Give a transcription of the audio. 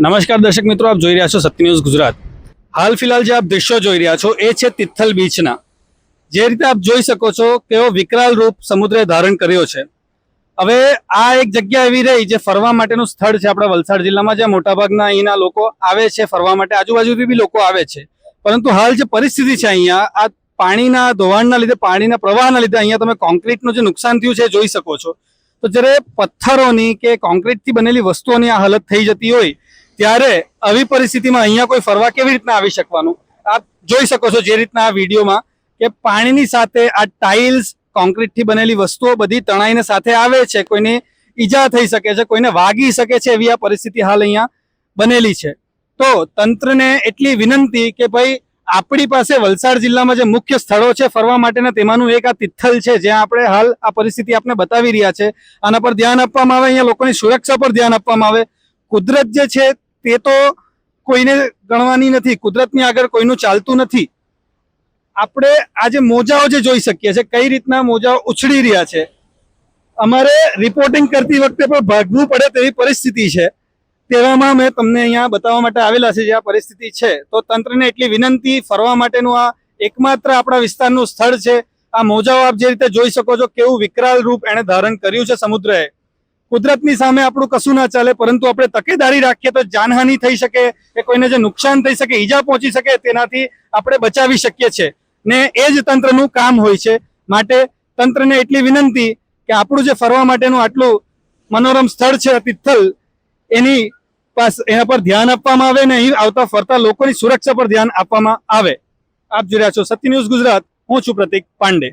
નમસ્કાર દર્શક મિત્રો, આપ જોઈ રહ્યા છો સત્ય ન્યૂઝ ગુજરાત. હાલ ફિલહાલ જે આપ દ્રશ્યો જોઈ રહ્યા છો, એ છે તિથલ બીચના. જે રીતે આપ જોઈ શકો છો કેવો વિકરાલ રૂપ સમુદ્રે ધારણ કર્યો છે. હવે આ એક જગ્યા એવી રહી જે ફરવા માટેનું સ્થળ છે આપણા વલસાડ જિલ્લામાં, જ્યાં મોટાભાગના અહીંના લોકો આવે છે ફરવા માટે. આજુબાજુથી બી લોકો આવે છે. પરંતુ હાલ જે પરિસ્થિતિ છે અહીંયા, આ પાણીના ધોવાણના લીધે, પાણીના પ્રવાહના લીધે અહીંયા તમે કોન્ક્રીટનું જે નુકસાન થયું છે જોઈ શકો છો. તો જ્યારે પથ્થરોની કે કોન્ક્રીટથી બનેલી વસ્તુઓની આ હાલત થઈ જતી હોય ત્યારે આવી પરિસ્થિતિમાં અહીંયા કોઈ ફરવા કેવી રીતના આવી શકવાનું? આપ જોઈ શકો છો જે રીતના આ વિડીયોમાં કે પાણીની સાથે આ ટાઇલ્સ, કોન્ક્રીટથી બનેલી વસ્તુઓ બધી તણાઈને સાથે આવે છે. કોઈને ઈજા થઈ શકે છે, કોઈને વાગી શકે છે એવી આ પરિસ્થિતિ હાલ અહીંયા બનેલી છે. તો તંત્રને એટલી વિનંતી કે ભાઈ, આપણી પાસે વલસાડ જિલ્લામાં જે મુખ્ય સ્થળો છે ફરવા માટેના, તેમાંનું એક આ તિથલ છે, જ્યાં આપણે હાલ આ પરિસ્થિતિ આપણે બતાવી રહ્યા છે. આના પર ધ્યાન આપવામાં આવે, અહીંયા લોકોની સુરક્ષા પર ધ્યાન આપવામાં આવે. કુદરત જે છે તે તો કોઈને ગણવાની નથી, કુદરતની આગળ કોઈનું ચાલતું નથી. આપણે આજે મોજાઓ જે જોઈ શકીએ છીએ, કઈ રીતના મોજાઓ ઉછળી રહ્યા છે. અમારે રિપોર્ટિંગ કરતી વખતે પણ ભાગવું પડે તેવી પરિસ્થિતિ છે. તેવામાં મેં તમને અહીંયા બતાવવા માટે આવેલા છે, જે આ પરિસ્થિતિ છે. તો તંત્રને એટલી વિનંતી, ફરવા માટેનું આ એકમાત્ર આપણા વિસ્તારનું સ્થળ છે. આ મોજાઓ આપ જે રીતે જોઈ શકો છો, કેવું વિકરાલ રૂપ એણે ધારણ કર્યું છે સમુદ્રએ. કુદરતની સામે આપણું કશું ના ચાલે, પરંતુ આપણે તકેદારી રાખીએ તો જાનહાનિ થઈ શકે, કે કોઈને જે નુકસાન થઈ શકે, ઈજા પહોંચી શકે, તેનાથી આપણે બચાવી શકીએ છીએ. ને એ જ તંત્રનું કામ હોય છે. માટે તંત્રને એટલી વિનંતી કે આપણું જે ફરવા માટેનું આટલું મનોરમ સ્થળ છે તિથલ એની પાસ, એના પર ધ્યાન આપવામાં આવે ને અહીં આવતા ફરતા લોકોની સુરક્ષા પર ધ્યાન આપવામાં આવે. આપ જોઈ રહ્યા છો સત્ય ન્યૂઝ ગુજરાત, હું છું પ્રતિક પાંડે.